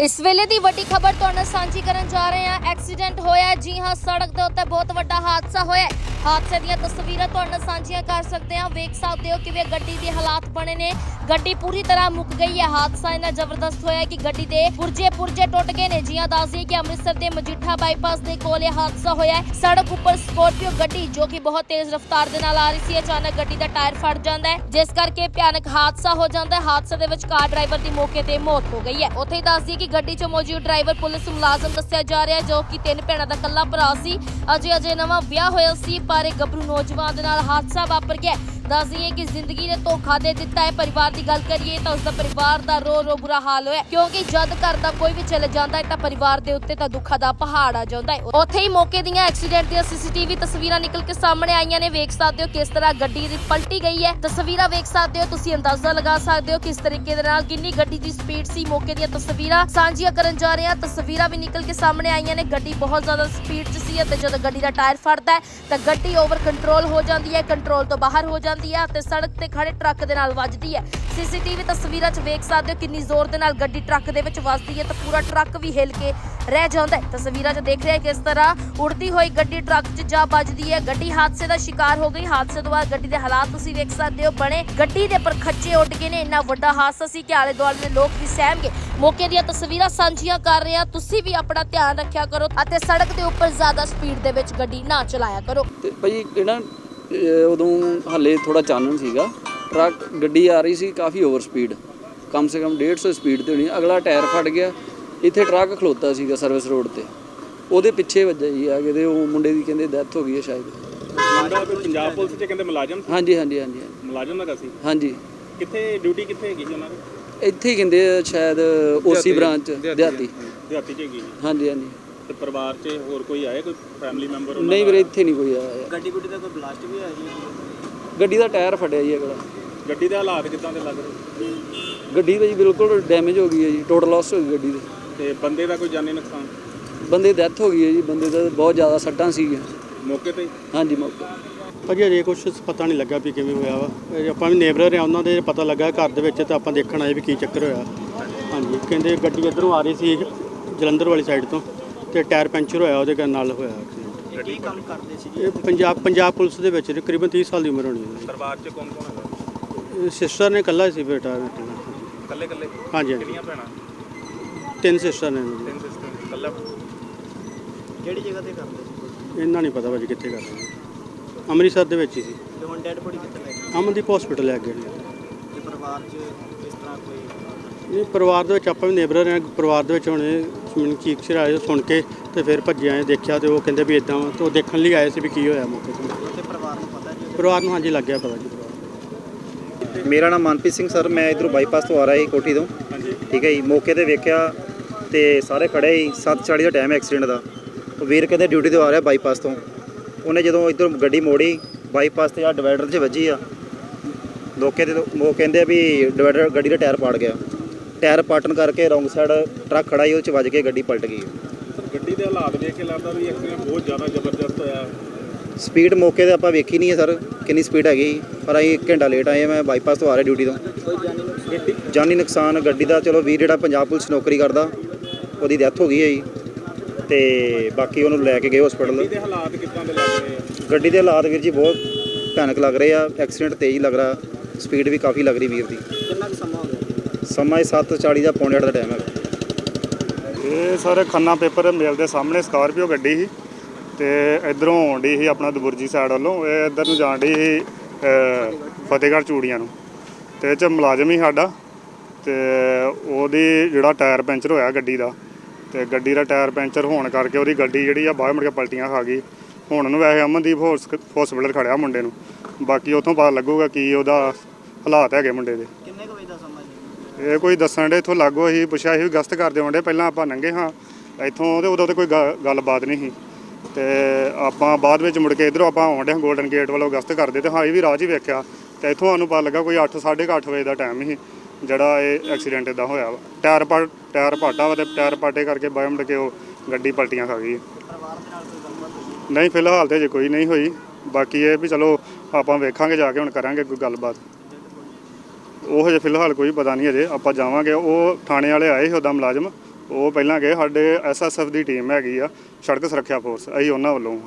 ਇਸ ਵੇਲੇ ਦੀ ਵੱਡੀ ਖਬਰ ਤੁਹਾਡੇ ਨਾਲ ਸਾਂਝੀ ਕਰਨ ਜਾ ਰਹੇ ਹਾਂ। ਐਕਸੀਡੈਂਟ ਹੋਇਆ ਜੀ ਹਾਂ, ਸੜਕ ਦੇ ਉੱਤੇ ਬਹੁਤ ਵੱਡਾ ਹਾਦਸਾ ਹੋਇਆ ਹਾਦਸੇ ਦੀਆਂ ਤਸਵੀਰਾਂ ਤੁਹਾਡੇ ਨਾਲ ਸਾਂਝੀਆਂ ਕਰ ਸਕਦੇ ਹਾਂ। ਵੇਖ ਸਕਦੇ ਹੋ ਕਿਵੇਂ ਗੱਡੀ ਦੇ ਹਾਲਾਤ ਬਣੇ ਨੇ। ਗੱਡੀ ਪੂਰੀ ਤਰ੍ਹਾਂ ਮੁੱਕ ਗਈ ਹੈ। ਹਾਦਸਾ ਇੰਨਾ ਜ਼ਬਰਦਸਤ ਹੋਇਆ ਕਿ ਗੱਡੀ ਦੇ ਪੁਰਜੇ ਪੁਰਜੇ ਟੁੱਟ ਗਏ ਨੇ। ਜੀ ਦੱਸਦੀ ਕਿ ਅੰਮ੍ਰਿਤਸਰ ਦੇ ਮਜੀਠਾ ਬਾਈਪਾਸ ਦੇ ਕੋਲ ਇਹ ਹਾਦਸਾ ਹੋਇਆ ਸੜਕ ਉੱਪਰ ਸਕੋਰਪੀਓ ਗੱਡੀ, ਜੋ ਕਿ ਬਹੁਤ ਤੇਜ਼ ਰਫ਼ਤਾਰ ਦੇ ਨਾਲ ਆ ਰਹੀ ਸੀ, ਅਚਾਨਕ ਗੱਡੀ ਦਾ ਟਾਇਰ ਫਟ ਜਾਂਦਾ ਹੈ। ਜਿਸ ਕਰਕੇ ਭਿਆਨਕ ਹਾਦਸਾ ਹੋ ਜਾਂਦਾ ਹੈ। ਹਾਦਸੇ ਦੇ ਵਿੱਚ ਕਾਰ ਡਰਾਈਵਰ ਦੀ ਮੌਕੇ ਤੇ ਮੌਤ ਹੋ ਗਈ ਹੈ। ਉੱਥੇ ਹੀ ਦੱਸਦੀ ਕਿ ਗੱਡੀ 'ਚ ਮੌਜੂਦ ਡਰਾਈਵਰ ਪੁਲਿਸ ਮੁਲਾਜ਼ਮ ਦੱਸਿਆ ਜਾ ਰਿਹਾ ਜੋ ਕਿ ਤਿੰਨ ਭੈਣਾਂ ਦਾ ਇਕੱਲਾ ਭਰਾ ਸੀ। ਅਜੇ ਅਜੇ ਨਵਾਂ ਵਿਆਹ ਹੋਇਆ ਸੀ, ਪਰ ਇਹ ਗੱਭਰੂ ਨੌਜਵਾਨ ਦੇ ਨਾਲ ਹਾਦਸਾ ਵਾਪਰ ਗਿਆ ਦੱਸ ਦਈਏ ਕਿ ਜ਼ਿੰਦਗੀ ਨੇ ਧੋਖਾ ਦੇ ਦਿੱਤਾ ਹੈ। ਪਰਿਵਾਰ ਦੀ ਗੱਲ ਕਰੀਏ ਤਾਂ ਉਸ ਦਾ ਪਰਿਵਾਰ ਦਾ ਰੋ ਰੋ ਬੁਰਾ ਹਾਲ ਹੋਇਆ ਕਿਉਂਕਿ ਜਦ ਘਰ ਦਾ ਕੋਈ ਵੀ ਚਲੇ ਜਾਂਦਾ ਹੈ ਤਾਂ ਪਰਿਵਾਰ ਦੇ ਉੱਤੇ ਤਾਂ ਦੁੱਖਾਂ ਦਾ ਪਹਾੜ ਆ ਜਾਂਦਾ ਹੈ। ਉੱਥੇ ਹੀ ਮੌਕੇ ਦੀਆਂ ਐਕਸੀਡੈਂਟ ਦੀਆਂ ਸੀਸੀਟੀਵੀ ਤਸਵੀਰਾਂ ਨਿਕਲ ਕੇ ਸਾਹਮਣੇ ਆਈਆਂ ਨੇ। ਵੇਖ ਸਕਦੇ ਹੋ ਕਿਸ ਤਰ੍ਹਾਂ ਗੱਡੀ ਦੀ ਪਲਟੀ ਗਈ ਹੈ। ਤਸਵੀਰਾਂ ਵੇਖ ਸਕਦੇ ਹੋ, ਤੁਸੀਂ ਅੰਦਾਜ਼ਾ ਲਗਾ ਸਕਦੇ ਹੋ ਕਿਸ ਤਰੀਕੇ ਦੇ ਨਾਲ ਕਿੰਨੀ ਗੱਡੀ ਦੀ ਸਪੀਡ ਸੀ। ਮੌਕੇ ਦੀਆਂ ਤਸਵੀਰਾਂ ਸਾਂਝੀਆਂ ਕਰਨ ਜਾ ਰਹੇ ਹਾਂ। ਤਸਵੀਰਾਂ ਵੀ ਨਿਕਲ ਕੇ ਸਾਹਮਣੇ ਆਈਆਂ ਨੇ। ਗੱਡੀ ਬਹੁਤ ਜ਼ਿਆਦਾ ਸਪੀਡ 'ਚ ਸੀ ਅਤੇ ਜਦੋਂ ਗੱਡੀ ਦਾ ਟਾਇਰ ਫੜਦਾ ਹੈ ਤਾਂ ਗੱਡੀ ਓਵਰ ਕੰਟਰੋਲ ਹੋ ਜਾਂਦੀ ਹੈ। ਕੰਟਰੋਲ ਤੋਂ ਬਾਹਰ ਹੋ ਜਾਂਦੀ ਹੈ ਤੇ ਸੜਕ ਤੇ ਖੜੇ ਟਰੱਕ ਦੇ ਨਾਲ ਵੱਜਦੀ ਹੈ। ਸੀਸੀਟੀਵੀ ਤਸਵੀਰਾਂ 'ਚ ਵੇਖ ਸਕਦੇ ਹੋ ਕਿੰਨੀ ਜ਼ੋਰ ਦੇ ਨਾਲ ਗੱਡੀ ਟਰੱਕ ਦੇ ਵਿੱਚ ਵੱਜਦੀ ਹੈ ਤਾਂ ਪੂਰਾ ਟਰੱਕ ਵੀ ਹਿੱਲ ਕੇ ਰਹਿ ਜਾਂਦਾ ਹੈ। ਤਸਵੀਰਾਂ 'ਚ ਦੇਖ ਰਹੇ ਕਿਸ ਤਰ੍ਹਾਂ ਉੜਦੀ ਹੋਈ ਗੱਡੀ ਟਰੱਕ 'ਚ ਜਾ ਵੱਜਦੀ ਹੈ। ਗੱਡੀ ਹਾਦਸੇ ਦਾ ਸ਼ਿਕਾਰ ਹੋ ਗਈ। ਹਾਦਸੇ ਤੋਂ ਬਾਅਦ ਗੱਡੀ ਦੇ ਹਾਲਾਤ ਤੁਸੀਂ ਵੇਖ ਸਕਦੇ ਹੋ ਬਣੇ। ਗੱਡੀ ਦੇ ਪਰ ਖੱਚੇ ਉੱਡ ਗਏ ਨੇ। ਇੰਨਾ ਵੱਡਾ ਹਾਦਸਾ ਸੀ ਕਿ ਆਲੇ ਦੁਆਲੇ ਦੇ ਲੋਕ ਵੀ ਸਹਿਮ ਗਏ ਮੌਕੇ ਦੀਆਂ ਤਸਵੀਰਾਂ ਸਾਂਝੀਆਂ ਕਰ ਰਹੇ ਹਾਂ। ਤੁਸੀਂ ਵੀ ਆਪਣਾ ਧਿਆਨ ਰੱਖਿਆ ਕਰੋ ਅਤੇ ਸੜਕ ਦੇ ਉੱਪਰ ਜ਼ਿਆਦਾ ਸਪੀਡ ਦੇ ਵਿੱਚ ਗੱਡੀ ਨਾ ਚਲਾਇਆ ਕਰੋ। ਤੇ ਭਾਈ ਇਹ ਉਦੋਂ ਹੱਲੇ ਥੋੜਾ ਚਾਨਣ ਸੀਗਾ। ਟਰੱਕ ਗੱਡੀ ਆ ਰਹੀ ਸੀ ਕਾਫੀ ਓਵਰ ਸਪੀਡ ਕਮ ਸੇ ਕਮ 150 ਸਪੀਡ ਤੇ ਹੋਣੀ। ਅਗਲਾ ਟਾਇਰ ਫਟ ਗਿਆ। ਇੱਥੇ ਟਰੱਕ ਖਲੋਤਾ ਸੀਗਾ ਸਰਵਿਸ ਰੋਡ ਤੇ। ਉਹਦੇ ਪਿੱਛੇ ਵੱਜਾ ਜੀ ਆ ਕੇ ਤੇ ਉਹ ਮੁੰਡੇ ਦੀ ਕਹਿੰਦੇ ਡੈਥ ਹੋ ਗਈ ਹੈ ਸ਼ਾਇਦ। ਮੁੰਡਾ ਕੋਈ ਪੰਜਾਬ ਪੁਲਿਸ 'ਚ ਕਹਿੰਦੇ ਮੁਲਾਜ਼ਮ ਸੀ। ਹਾਂਜੀ ਹਾਂਜੀ ਹਾਂਜੀ। ਹਾਂਜੀ। ਮੁਲਾਜ਼ਮ ਦਾ ਸੀ? ਹਾਂਜੀ। ਕਿੱਥੇ ਡਿਊਟੀ ਕਿੱਥੇ ਹੈਗੀ ਸੀ ਉਹਨਾਂ ਦੀ? ਇੱਥੇ ਹੀ ਕਹਿੰਦੇ ਆ ਸ਼ਾਇਦ ਓਸੀ ਬ੍ਰਾਂਚ ਦਿਹਾਤੀ ਦਿਹਾਤੀ। 'ਚ ਹੈਗੀ ਸੀ। ਹਾਂਜੀ ਹਾਂਜੀ। ਤੇ ਪਰਿਵਾਰ 'ਚ ਹੋਰ ਕੋਈ ਆਏ ਕੋਈ ਫੈਮਿਲੀ ਮੈਂਬਰ ਉਹਨਾਂ ਨਹੀਂ ਦਾ? ਵੀਰੇ ਇੱਥੇ ਨਹੀਂ ਕੋਈ ਆਇਆ। ਗੱਡੀ ਗੁੱਡੀ ਦਾ ਕੋਈ ਬਲਾਸਟ ਵੀ ਹੋਇਆ ਜੀ? ਗੱਡੀ ਦਾ ਟਾਇਰ ਫਟਿਆ ਜੀ ਅਗਲਾ। ਗੱਡੀ ਦੇ ਹਾਲਾਤ ਕਿੱਦਾਂ ਦੇ ਲੱਗ ਰਹੇ? ਗੱਡੀ ਤਾਂ ਜੀ ਬਿਲਕੁਲ ਡੈਮੇਜ ਹੋ ਗਈ ਹੈ ਜੀ ਟੋਟਲ ਲਾਸ ਹੋ ਗਈ ਗੱਡੀ ਦੇ। ਤੇ ਬੰਦੇ ਦਾ ਕੋਈ ਜਾਨੀ ਨੁਕਸਾਨ? ਬੰਦੇ ਦੀ ਡੈਥ ਹੋ ਗਈ ਹੈ ਜੀ ਬੰਦੇ ਦਾ ਬਹੁਤ ਜ਼ਿਆਦਾ ਸੱਟਾਂ ਸੀਗੀਆਂ। ਮੌਕੇ ਤੇ ਹੀ? ਹਾਂਜੀ ਮੌਕੇ। ਭਾਜੀ ਅਜੇ ਕੁਝ ਪਤਾ ਨਹੀਂ ਲੱਗਾ ਵੀ ਕਿਵੇਂ ਹੋਇਆ ਵਾ। ਆਪਾਂ ਵੀ ਨੇਬਰ ਆ ਉਹਨਾਂ ਦੇ ਪਤਾ ਲੱਗਾ ਘਰ ਦੇ ਵਿੱਚ ਤਾਂ ਆਪਾਂ ਦੇਖਣ ਆਏ ਵੀ ਕੀ ਚੱਕਰ ਹੋਇਆ। ਹਾਂਜੀ ਕਹਿੰਦੇ ਗੱਡੀ ਇੱਧਰੋਂ ਆ ਰਹੀ ਸੀ ਜਲੰਧਰ ਵਾਲੀ ਸਾਈਡ ਤੋਂ। ਤੇ ਟਾਇਰ ਪੈਂਚਰ ਹੋਇਆ ਉਹਦੇ ਨਾਲ ਹੋਇਆ। ਇਹ ਕੀ ਕੰਮ ਕਰਦੇ ਸੀ ਇਹ ਪੰਜਾਬ ਪੰਜਾਬ ਪੁਲਿਸ ਦੇ ਵਿੱਚ ਤਕਰੀਬਨ 30 ਸਾਲ ਦੀ ਉਮਰ ਹੋਣੀ ਹੈ। ਪਰਿਵਾਰ 'ਚ ਕੌਣ ਕੌਣ ਹੈਗਾ? ਸਿਸਟਰ ਨੇ ਇਕੱਲਾ ਸੀ ਬੇਟਾ ਇਕੱਲੇ ਇਕੱਲੇ? ਹਾਂਜੀ ਹਾਂਜੀ। ਕਿੰਨੀਆਂ ਭੈਣਾਂ? ਤਿੰਨ ਸਿਸਟਰ ਨੇ। ਇਹਨਾਂ ਤਿੰਨ ਸਿਸਟਰ ਇਕੱਲਾ? ਕਿਹੜੀ ਜਗ੍ਹਾ ਤੇ ਕਰਦੇ ਸੀ? ਦੀ। ਇਹਨਾਂ ਨਹੀਂ ਪਤਾ ਭਾਜੀ ਕਿੱਥੇ ਕਰ ਰਹੇ ਅੰਮ੍ਰਿਤਸਰ ਦੇ ਵਿੱਚ ਹੀ ਸੀ। ਤੇ ਹੁਣ ਡੈਡ ਬੋਡੀ ਕਿੱਥੇ ਲੈ ਗਏ? ਅਮਨਦੀਪ ਹਸਪੀਟਲ ਲੈ ਗਏ ਨੇ। ਤੇ ਪਰਿਵਾਰ 'ਚ ਇਸ ਤਰ੍ਹਾਂ ਕੋਈ ਨਹੀਂ ਪਰਿਵਾਰ ਦੇ ਵਿੱਚ ਆਪਾਂ ਵੀ ਨੇਬਰ ਆ ਪਰਿਵਾਰ ਦੇ ਵਿੱਚ ਹੁਣੇ ਮੈਨੂੰ ਚੀਕ ਚਿਹਾੜੇ ਸੁਣ ਕੇ ਤੇ ਫਿਰ ਭੱਜੇ ਆਏ ਦੇਖਿਆ ਤੇ ਉਹ ਕਹਿੰਦੇ ਵੀ ਇਦਾਂ ਵਾ ਤੇ ਉਹ ਦੇਖਣ ਲਈ ਆਏ ਸੀ ਵੀ ਕੀ ਹੋਇਆ ਮੌਕੇ ਤੇ। ਤੇ ਪਰਿਵਾਰ ਨੂੰ ਪਤਾ ਜੀ ਪਰਿਵਾਰ ਨੂੰ ਹਾਂਜੀ ਲੱਗ ਗਿਆ ਪਤਾ ਜੀ। ਮੇਰਾ ਨਾਮ ਮਨਪ੍ਰੀਤ ਸਿੰਘ ਸਰ ਮੈਂ ਇਧਰੋਂ ਬਾਈਪਾਸ ਤੋਂ ਆ ਰਿਹਾ ਸੀ ਕੋਠੀ ਤੋਂ। ਹਾਂਜੀ। ਠੀਕ ਹੈ ਜੀ ਮੌਕੇ ਤੇ ਵੇਖਿਆ ਤੇ ਸਾਰੇ ਖੜੇ ਸੀ 7:40 ਦਾ ਟਾਈਮ ਐਕਸੀਡੈਂਟ ਦਾ। ਉਹ ਵੀਰ ਕਹਿੰਦੇ ਡਿਊਟੀ ਤੋਂ ਆ ਰਿਹਾ ਬਾਈਪਾਸ ਤੋਂ। ਉਹਨੇ ਜਦੋਂ ਇਧਰੋਂ ਗੱਡੀ ਮੋੜੀ ਬਾਈਪਾਸ ਤੇ ਆ ਡਿਵਾਈਡਰ 'ਚ ਵੱਜੀ ਆ। ਲੋਕੇ ਤੇ ਉਹ ਕਹਿੰਦੇ ਆ ਵੀ ਡਿਵਾਈਡਰ ਗੱਡੀ ਦਾ ਟਾਇਰ ਪਾੜ ਗਿਆ। ਟਾਇਰ ਪਾਟਣ ਕਰਕੇ ਰੌਂਗ ਸਾਈਡ ਟਰੱਕ ਖੜਾ ਸੀ ਉਹ 'ਚ ਵੱਜ ਕੇ ਗੱਡੀ ਪਲਟ ਗਈ। ਗੱਡੀ ਦੇ ਹਾਲਾਤ ਦੇਖ ਕੇ ਲੱਗਦਾ ਵੀ ਐਕਸੀਡੈਂਟ ਬਹੁਤ ਜ਼ਿਆਦਾ ਜ਼ਬਰਦਸਤ ਹੋਇਆ। ਸਪੀਡ ਮੌਕੇ ਤੇ ਆਪਾਂ ਵੇਖੀ ਨਹੀਂ ਹੈ ਸਰ ਕਿੰਨੀ ਸਪੀਡ ਹੈਗੀ ਪਰ ਅਸੀਂ 1 ਘੰਟਾ ਲੇਟ ਆਏ ਹਾਂ, ਮੈਂ ਬਾਈਪਾਸ ਤੋਂ ਆ ਰਿਹਾ ਡਿਊਟੀ ਤੋਂ। ਗੱਡੀ ਜਾਨੀ ਨੁਕਸਾਨ ਗੱਡੀ ਦਾ ਚਲੋ ਵੀਰ ਜਿਹੜਾ ਪੰਜਾਬ ਪੁਲਿਸ ਨੌਕਰੀ ਕਰਦਾ ਉਹਦੀ ਡੈਥ ਹੋ ਗਈ ਹੈ ਜੀ। ਤੇ ਬਾਕੀ ਉਹਨੂੰ ਲੈ ਕੇ ਗਏ ਹਸਪੀਟਲ ਗੱਡੀ ਦੇ ਹਾਲਾਤ ਕਿੱਦਾਂ ਦੇ ਲੱਗ ਰਹੇ ਆ? ਗੱਡੀ ਦੇ ਹਾਲਾਤ ਵੀਰ ਜੀ ਬਹੁਤ ਭਿਆਨਕ ਲੱਗ ਰਹੇ ਆ ਐਕਸੀਡੈਂਟ ਤੇਜ਼ ਲੱਗ ਰਿਹਾ ਸਪੀਡ ਵੀ ਕਾਫੀ ਲੱਗ ਰਹੀ ਵੀਰ ਦੀ। ਕਿੰਨਾ ਕੁ ਸਮਾਂ ਹੋ ਗਿਆ? ਸਮਾਂ 7:40 ਦਾ ਪੌਣੇ ਅੱਠ ਦਾ ਟਾਈਮ ਹੈ। ਇਹ ਸਰ ਖੰਨਾ ਪੇਪਰ ਮਿਲ ਦੇ ਸਾਹਮਣੇ ਸਕਾਰਪੀਓ ਗੱਡੀ ਸੀ ਤੇ ਇਧਰੋਂ ਆਉਂਦੀ ਸੀ ਆਪਣਾ ਦਬੁਰਜੀ ਸਾਈਡ ਵੱਲੋਂ। ਇਹ ਇੱਧਰ ਨੂੰ ਜਾਣ ਡਈ ਸੀ ਫਤਿਹਗੜ੍ਹ ਚੂੜੀਆਂ ਨੂੰ। ਤੇ ਇਹ ਚ ਮੁਲਾਜ਼ਮ ਹੀ ਸਾਡਾ ਤੇ ਉਹਦੀ ਜਿਹੜਾ ਟਾਇਰ ਪੈਂਚਰ ਹੋਇਆ ਗੱਡੀ ਦਾ ਤੇ ਗੱਡੀ ਦਾ ਟਾਇਰ ਪੈਂਚਰ ਹੋਣ ਕਰਕੇ ਉਹਦੀ ਗੱਡੀ ਜਿਹੜੀ ਆ ਬਾਹਰ ਮੁੜ ਕੇ ਪਲਟੀਆਂ ਖਾ ਗਈ। ਹੁਣ ਉਹਨੂੰ ਵੈਸੇ ਅਮਨਦੀਪ ਹਸਪੀਟਲ ਖੜਿਆ ਮੁੰਡੇ ਨੂੰ। ਬਾਕੀ ਉਥੋਂ ਪਤਾ ਲੱਗੂਗਾ ਕੀ ਉਹਦਾ ਹਾਲਾਤ ਹੈਗੇ ਮੁੰਡੇ ਦੇ। ਕਿੰਨੇ ਦਾ ਇਹ ਕੋਈ ਦੱਸਣ ਦੇ ਇਥੋਂ ਲਾਗੋ ਅਸੀਂ ਪੁੱਛਿਆ ਸੀ ਵੀ ਗਸਤ ਕਰਦੇ ਆਉਂਦੇ ਪਹਿਲਾਂ ਆਪਾਂ ਲੰਘੇ ਹਾਂ, ਇੱਥੋਂ ਤੇ ਉਦੋਂ ਤੇ ਕੋਈ ਗੱਲਬਾਤ ਨਹੀਂ ਸੀ। ਤੇ ਆਪਾਂ ਬਾਅਦ ਵਿੱਚ ਮੁੜ ਕੇ ਇਧਰੋਂ ਆਪਾਂ ਆਉਂਦੇ ਹਾਂ 골ਡਨ ਗੇਟ ਵੱਲੋਂ ਗਸਤ ਕਰਦੇ ਤੇ ਹਾਂ, ਇਹ ਵੀ ਰਾਹ 'ਚ ਹੀ ਵੇਖਿਆ। ਤੇ ਇੱਥੋਂ ਸਾਨੂੰ ਪਤਾ ਲੱਗਾ ਕੋਈ 8 8:30 ਵਜੇ ਦਾ ਟਾਈਮ ਸੀ, ਜਿਹੜਾ ਇਹ ਐਕਸੀਡੈਂਟ ਇਦਾਂ ਹੋਇਆ ਵਾ। ਟਾਇਰ ਪਾ, ਟਾਇਰ ਪਾਟਾ ਵਾ ਤੇ ਟਾਇਰ ਪਾਟੇ ਕਰਕੇ ਬਾਹਰ ਮੁੜ ਕੇ ਉਹ ਗੱਡੀ ਪਲਟੀਆਂ ਖਾ ਗਈ। ਨਹੀਂ, ਫਿਲਹਾਲ ਤੇ ਜੇ ਕੋਈ ਨਹੀਂ ਹੋਈ। ਬਾਕੀ ਇਹ ਵੀ ਚਲੋ ਆਪਾਂ ਵੇਖਾਂਗੇ, ਜਾ ਕੇ ਹੁਣ ਕਰਾਂਗੇ ਕੋਈ ਗੱਲਬਾਤ। ਉਹ ਹਜੇ ਫਿਲਹਾਲ ਕੋਈ ਪਤਾ ਨਹੀਂ ਹਜੇ, ਆਪਾਂ ਜਾਵਾਂਗੇ। ਉਹ ਥਾਣੇ ਵਾਲੇ ਆਏ ਸੀ ਉਹਦਾ ਮੁਲਾਜ਼ਮ। ਉਹ ਪਹਿਲਾਂ ਗਏ, ਸਾਡੇ ਐਸਐਸਐਫ ਦੀ ਟੀਮ ਹੈਗੀ ਆ, ਸੜਕ ਸੁਰੱਖਿਆ ਫੋਰਸ, ਅਸੀਂ ਉਹਨਾਂ ਵੱਲੋਂ